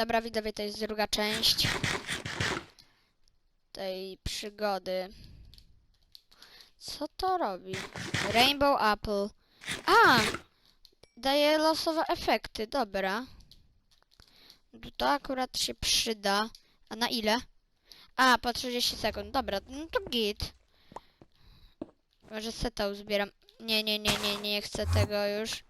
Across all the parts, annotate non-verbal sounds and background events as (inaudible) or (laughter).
Dobra, widzowie, to jest druga część tej przygody. Co to robi? Rainbow Apple. A! Daje losowe efekty, dobra. To akurat się przyda. A na ile? A, po 30 sekund. Dobra, no to git. Może seta uzbieram. Nie, nie, nie, nie, nie chcę tego już.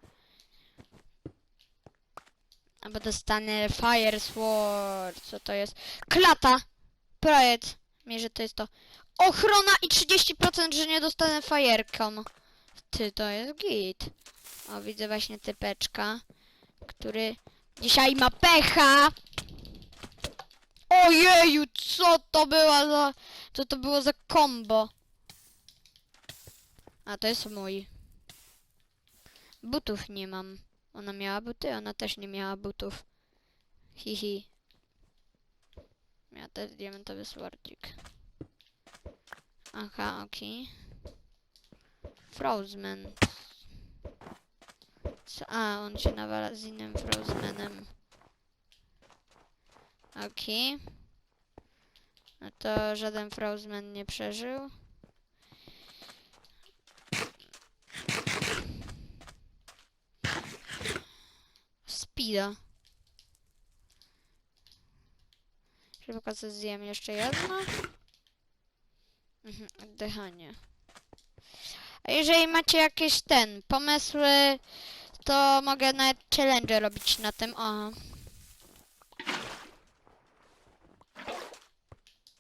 Albo dostanę Fire Sword. Co to jest? Klata! Projekt. Mierzę, to jest to. Ochrona i 30%, że nie dostanę Firecon. Ty, to jest git. O, widzę właśnie typeczka, który dzisiaj ma pecha. Ojeju, co to była za... Co to było za combo? A, to jest mój. Butów nie mam. Ona miała buty, ona też nie miała butów. Hihi. Miała też diamentowy swordzik. Aha, okej. Frozeman. Co? A, on się nawala z innym Frozemanem. Okej. No to żaden Frozeman nie przeżył. Speeda. Szybko co zjem jeszcze jedno. Mhm, oddychanie. A jeżeli macie jakieś ten, pomysły, to mogę nawet challenge robić na tym. O.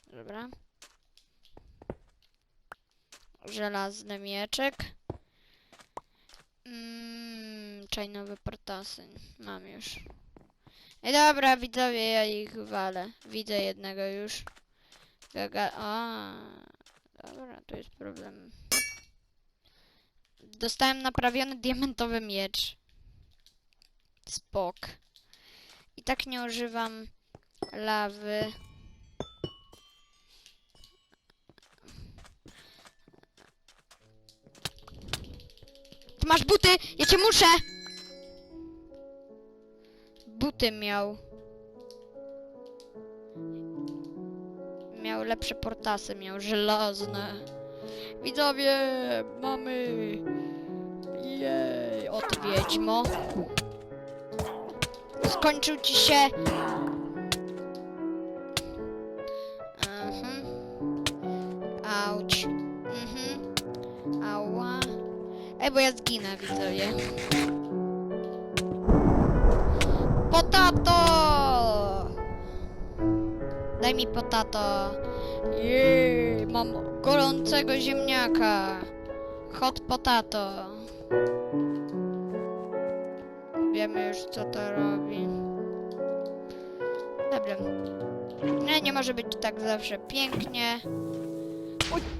Dobra. Żelazny mieczek. Mmm, czajnowe portasy. Mam już. I dobra, widzowie, ja ich walę. Widzę jednego już. Gaga... Dobra, tu jest problem. Dostałem naprawiony diamentowy miecz. Spok. I tak nie używam lawy. Masz buty! Ja cię muszę! Buty miał. Miał lepsze portasy, miał żelazne. Widzowie, mamy... Jej, od wiedźmo. Skończył ci się... bo ja zginę, widzowie. Potato! Daj mi potato. Jej, mam gorącego ziemniaka. Hot potato. Wiemy już co to robi. Dobra. Nie, nie może być tak zawsze pięknie. Uj.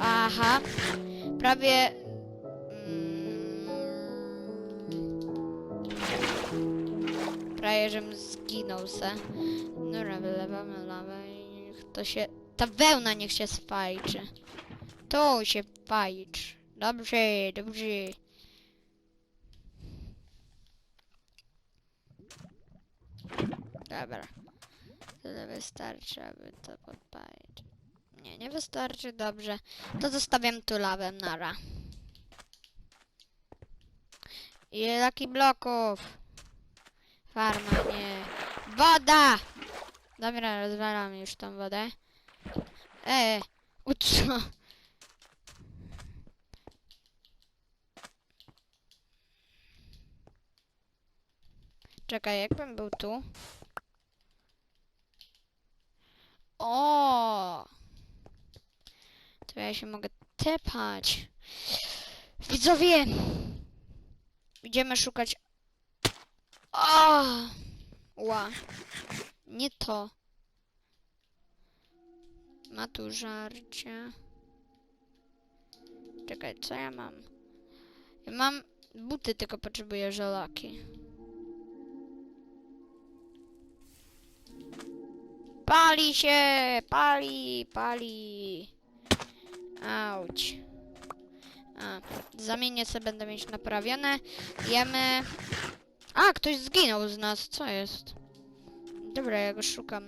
Aha. Prawie... Mm, prawie, żebym zginął se. Wylewamy lawę i niech to się... Ta wełna niech się sfajczy. Tu się fajcz. Dobrze, dobrze. Dobra. Tyle wystarczy, aby to podpalić. Nie, nie wystarczy, dobrze. To zostawiam tu lawę, nara. Ile takich bloków? Farma, nie. Woda! Dobra, rozwalam już tą wodę. E, uco. Czekaj, jakbym był tu? O! To ja się mogę tepać. Widzowie! Idziemy szukać... O! Ła. Nie to. Ma tu żarcie. Czekaj, co ja mam? Ja mam buty, tylko potrzebuję żelaki. Pali się! Pali! Pali! Auć. A, zamienię sobie, będę mieć naprawione. Jemy. A, ktoś zginął z nas, co jest? Dobra, ja go szukam.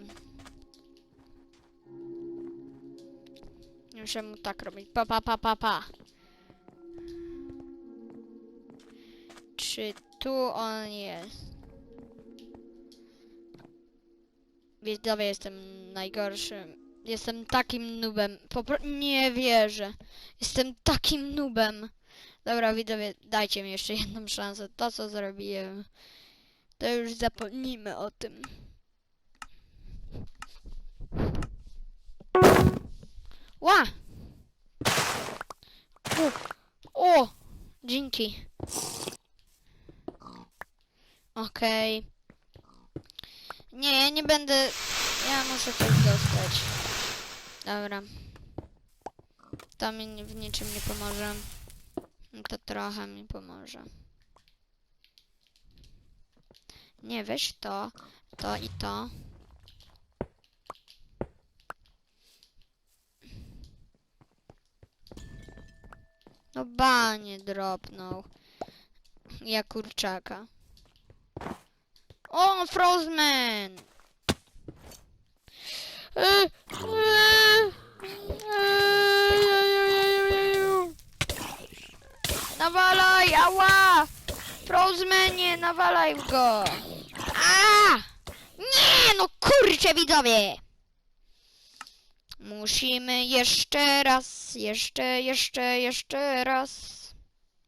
Muszę mu tak robić. Pa, pa, pa, pa, pa. Czy tu on jest? Widzowie, jestem najgorszym. Jestem takim nubem. Popro- nie wierzę. Jestem takim nubem. Dobra, widzowie, dajcie mi jeszcze jedną szansę. To, co zrobiłem, to już zapomnijmy o tym. Ła! O! o! Dzięki. Okej. Nie, ja nie będę... Ja muszę coś dostać. Dobra. To mi w niczym nie pomoże. To trochę mi pomoże. Nie, weź to, to i to. No banie dropnął. Ja kurczaka. O, Frostman! E, e, ejejejejeju. Nawalaj, ała! Frostmanie, nawalaj go! A! Nie, no kurczę widzowie! Musimy jeszcze raz, jeszcze, jeszcze, jeszcze raz.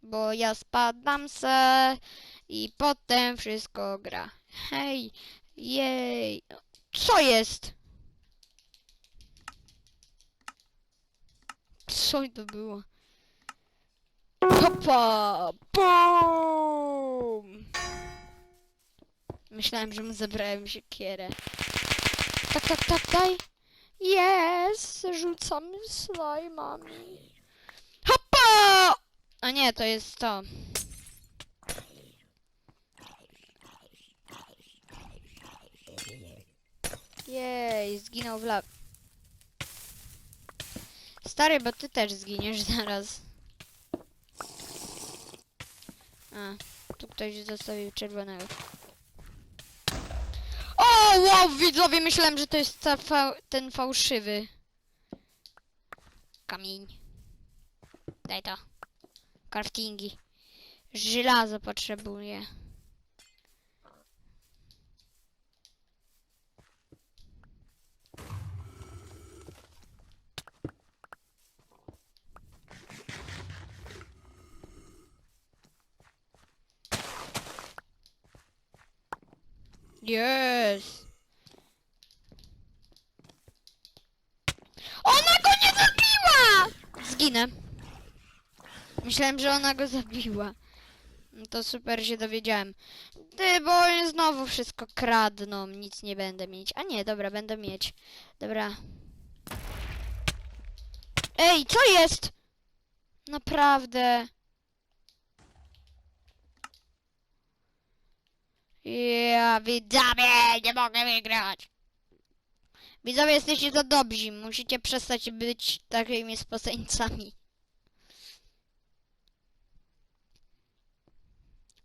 Bo ja spadam se i potem wszystko gra. Hej, jej. Co jest? Co to było? Hopa! BOOM! Myślałem, że mu zabrałem siekierę. Tak, tak, tak, daj. Jest! Rzucamy slajmami. Hopa! A nie, to jest to. Jej, zginął w lab. Stary, bo ty też zginiesz (laughs) zaraz. A, tu ktoś zostawił czerwonego. O, wow, widzowie, myślałem, że to jest ta fa ten fałszywy. Kamień. Daj to. Craftingi. Żelazo potrzebuję. Yes. Ona go nie zabiła! Zginę. Myślałem, że ona go zabiła. No to super się dowiedziałem. Ty, bo znowu wszystko kradną, nic nie będę mieć. A nie, dobra, będę mieć. Dobra. Ej, co jest? Naprawdę. Ja, widzowie, nie mogę wygrać. Widzowie, jesteście za dobrzy. Musicie przestać być takimi sposeńcami.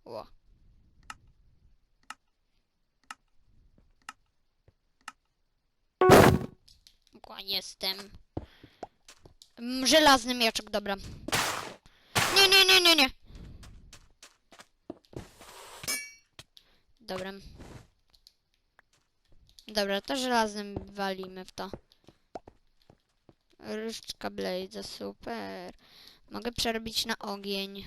Ło. Jestem. Żelazny mieczek, dobra. Nie, nie, nie, nie, nie. Dobra. Dobra, to żelaznym walimy w to. Różdżka Blaze, super. Mogę przerobić na ogień.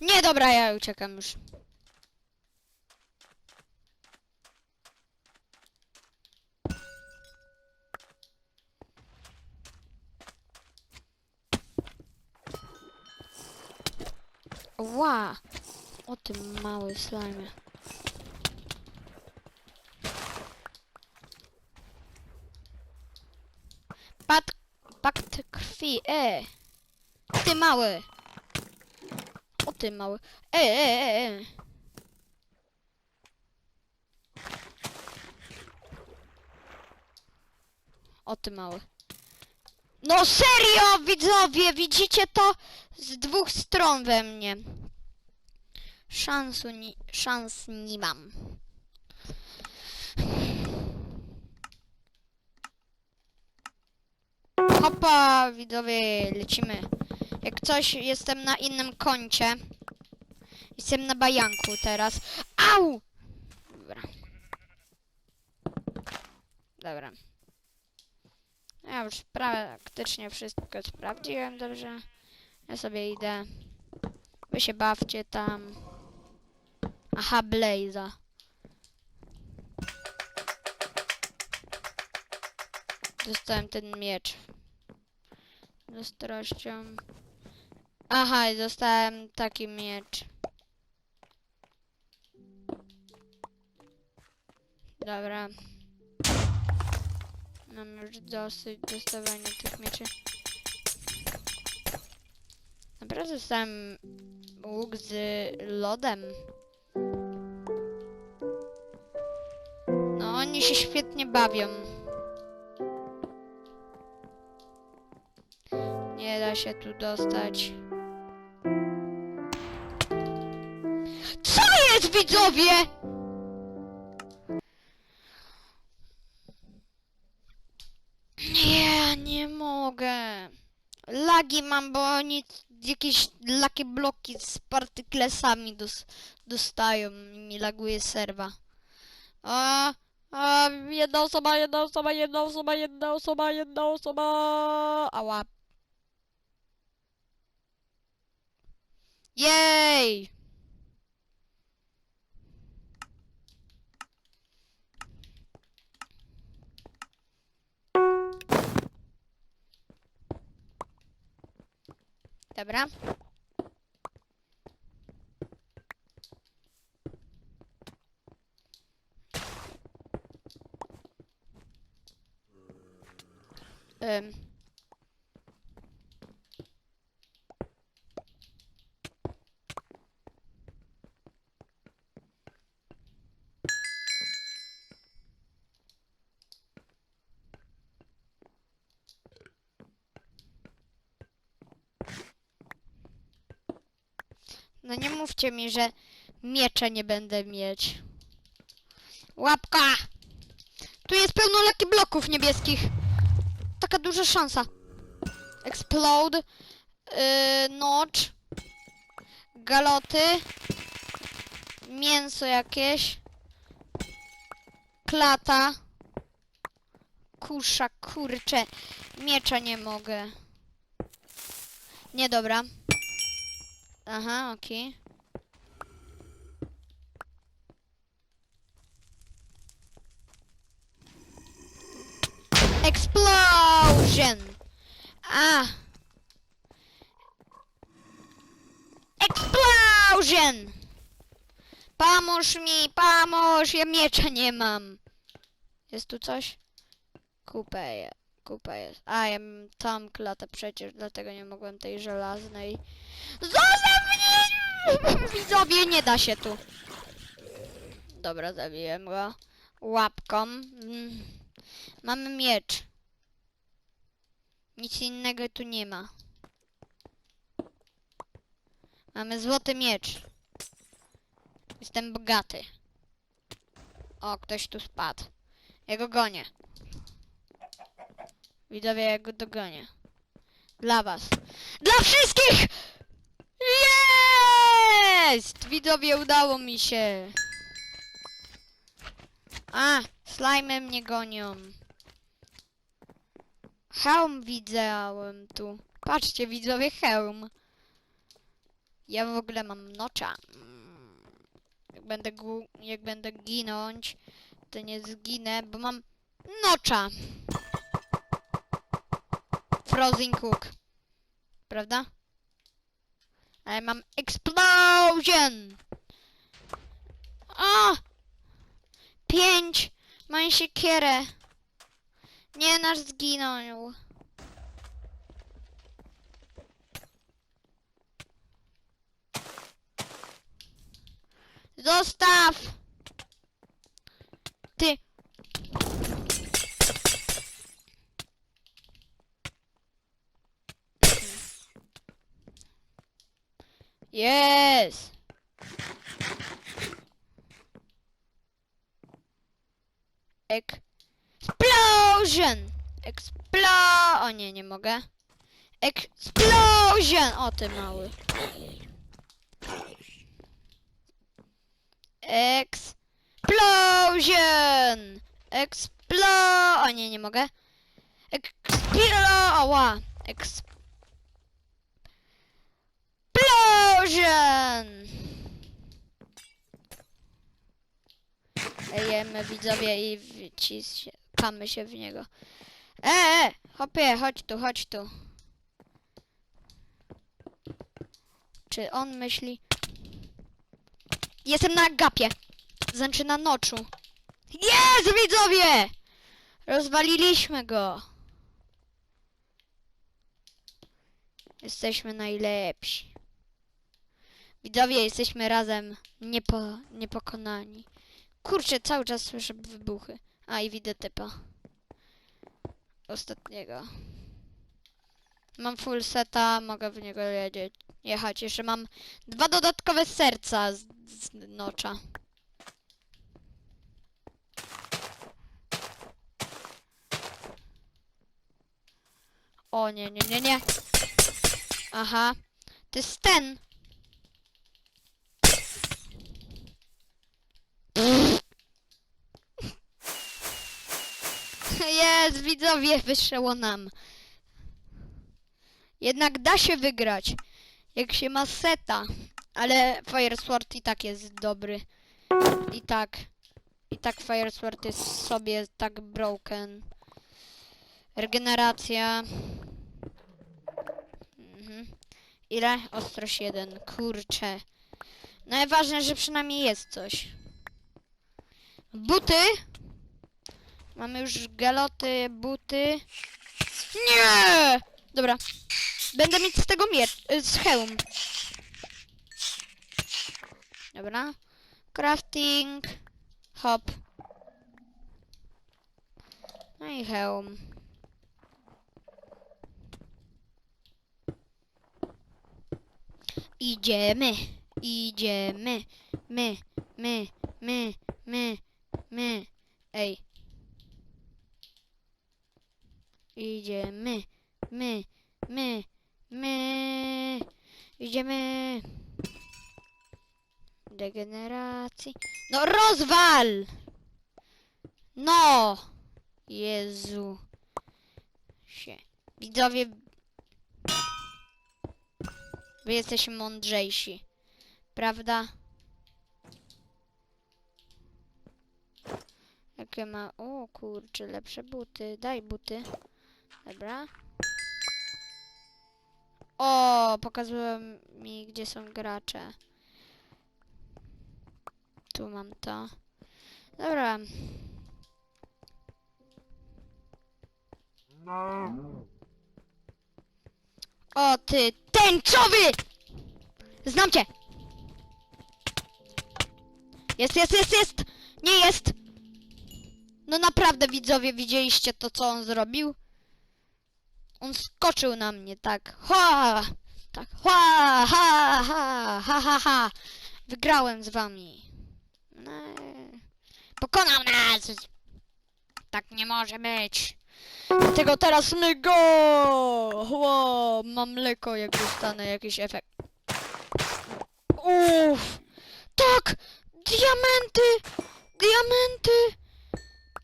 Nie, dobra, ja uciekam już. Ła! O ty mały slime. Pat, pakt krwi, e! Ty mały! Ty mały. E, e, e, e. O ty mały. No serio, widzowie, widzicie to? Z dwóch stron we mnie. Szansu ni szans nie mam. Hopa, widzowie, lecimy. Jak coś, jestem na innym koncie. Jestem na bajanku teraz. Au! Dobra. Dobra. Ja już praktycznie wszystko sprawdziłem dobrze. Ja sobie idę. Wy się bawcie tam. Aha, Blaza. Dostałem ten miecz. Z ostrością. Aha, i dostałem taki miecz. Dobra. Mam już dosyć dostawania tych mieczy. Naprawdę dostałem łuk z lodem. No, oni się świetnie bawią. Nie da się tu dostać. Widzowie? Nie, nie mogę. Lagi mam, bo oni jakieś laki bloki z partyklesami dos dostają mi laguje serwa. A, a, jedna osoba, jedna osoba, jedna osoba, jedna osoba, jedna osoba. Ała. Jej! Dobra. No nie mówcie mi, że miecze nie będę mieć. Łapka! Tu jest pełno leki bloków niebieskich. Taka duża szansa. Explode. Yy. Galoty. Mięso jakieś. Klata. Kusza, kurcze. Miecza nie mogę. Nie, dobra. Aha, okej. Explosion! A! Explosion! Pomóż mi, pomóż! Ja miecza nie mam. Jest tu coś? Kupę. Kupa jest. A, ja mam tam klatę przecież, dlatego nie mogłem tej żelaznej. Zostaw! (laughs) Widzowie, nie da się tu. Dobra, zabiłem go. Łapką. Mm. Mamy miecz. Nic innego tu nie ma. Mamy złoty miecz. Jestem bogaty. O, ktoś tu spadł. Ja go gonię. Widzowie, ja go dogonię. Dla was. Dla wszystkich! Jest! Widzowie, udało mi się. A, slajmy mnie gonią. Hełm widziałem tu. Patrzcie, widzowie, hełm. Ja w ogóle mam nocza. Jak będę, jak będę ginąć, to nie zginę, bo mam nocza. Frozen Cook. Prawda? Ale mam explosion! O! Pięć! Mam siekierę. Nie, nasz zginął. Zostaw! Ty! Yes! Explosion! Explo... O nie, nie mogę. Explosion! O ty mały. Explosion! Explo... O nie, nie mogę. Explo... Oła! Explosion! Jemy widzowie i wciskamy się w niego. E, e, hopie, chodź tu, chodź tu. Czy on myśli... Jestem na gapie. Znaczy na noczu. Jest, widzowie! Rozwaliliśmy go. Jesteśmy najlepsi. Widzowie, jesteśmy razem niepo, niepokonani. Kurczę, cały czas słyszę wybuchy. A, i widzę typa. Ostatniego. Mam full seta, mogę w niego jedzie, jechać. Jeszcze mam dwa dodatkowe serca z, z nocza. O nie, nie, nie, nie. Aha. To jest ten. (laughs) Jest, widzowie, wyszło nam. Jednak da się wygrać, jak się ma seta. Ale Fire Sword i tak jest dobry. I tak. I tak Fire Sword jest sobie tak broken. Regeneracja. Mhm. Ile? Ostrość 1. Kurczę. Najważniejsze, że przynajmniej jest coś. Buty. Mamy już galoty, buty. Nie! Dobra. Będę mieć z tego miecz, y, z hełm. Dobra. Crafting. Hop. No i hełm. Idziemy. Idziemy. My, my, my, my, my. Ej. Idziemy. My, my, my. Idziemy. Degeneracji. No rozwal! No! Jezu. Się. Widzowie. Wy jesteście mądrzejsi. Prawda? Jakie ma... O kurczę, lepsze buty. Daj buty. Dobra. O, pokazuje mi, gdzie są gracze. Tu mam to. Dobra. O, ty tęczowy! Znam cię! Jest, jest, jest, jest! Nie jest! No naprawdę, widzowie, widzieliście to, co on zrobił? On skoczył na mnie, tak. Ha! Tak. Ha! Ha! Ha! Ha! Ha! ha. Wygrałem z wami. No. Pokonał nas! Tak nie może być. Dlatego teraz my go! Ło, mam mleko, jak dostanę jakiś efekt. Uff! Tak! Diamenty! Diamenty!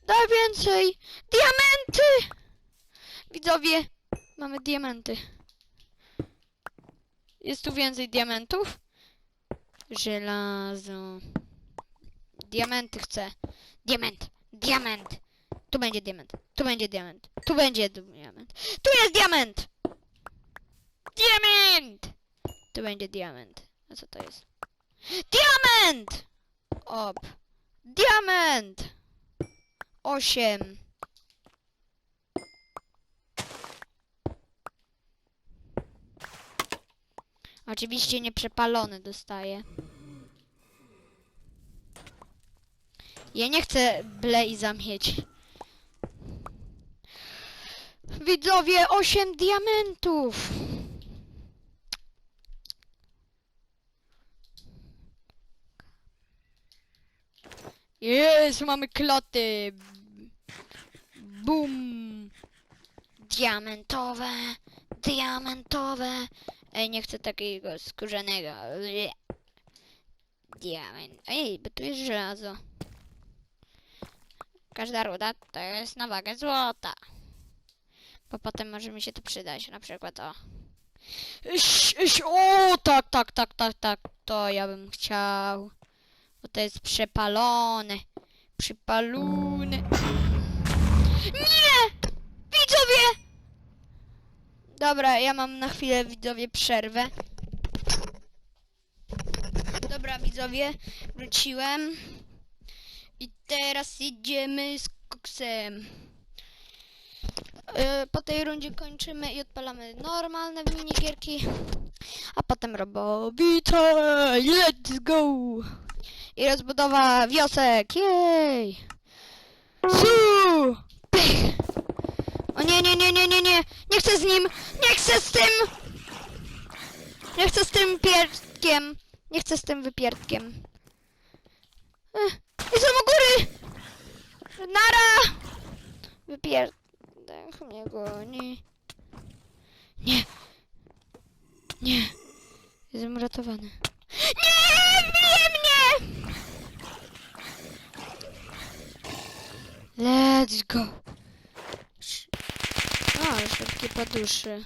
Daj więcej! Diamenty! Widzowie, mamy diamenty. Jest tu więcej diamentów? Żelazo. Diamenty chcę. Diament. Diament. Tu będzie diament. Tu będzie diament. Tu będzie diament. Tu jest diament! Diament! Tu będzie diament. A co to jest? Diament! Op. Diament! Osiem. Oczywiście nieprzepalony dostaję. Ja nie chcę Blaze'a mieć. Widzowie, 8 diamentów! Jest, mamy kloty! Bum! Diamentowe, diamentowe. Ej, nie chcę takiego skórzanego. Diament. Ej, bo tu jest żelazo. Każda ruda to jest na wagę złota. Bo potem może mi się to przydać. Na przykład o. Iś, iś, o, tak, tak, tak, tak, tak. To ja bym chciał. Bo to jest przepalone. Przypalone. Nie! Widzowie! Dobra, ja mam na chwilę widzowie przerwę. Dobra widzowie, wróciłem. I teraz idziemy z koksem. Yy, Po tej rundzie kończymy i odpalamy normalne minigierki. A potem robowice. Let's go! I rozbudowa wiosek. Jej! Su! Nie, nie, nie, nie, nie, nie! Nie chcę z nim! Nie chcę z tym! Nie chcę z tym pierdkiem! Nie chcę z tym wypierdkiem. Ech, Jestem u góry! Nara! Wypierdek mnie goni. Nie! Nie! Jestem uratowany. Nie! Bije mnie! Let's go! А, все-таки по.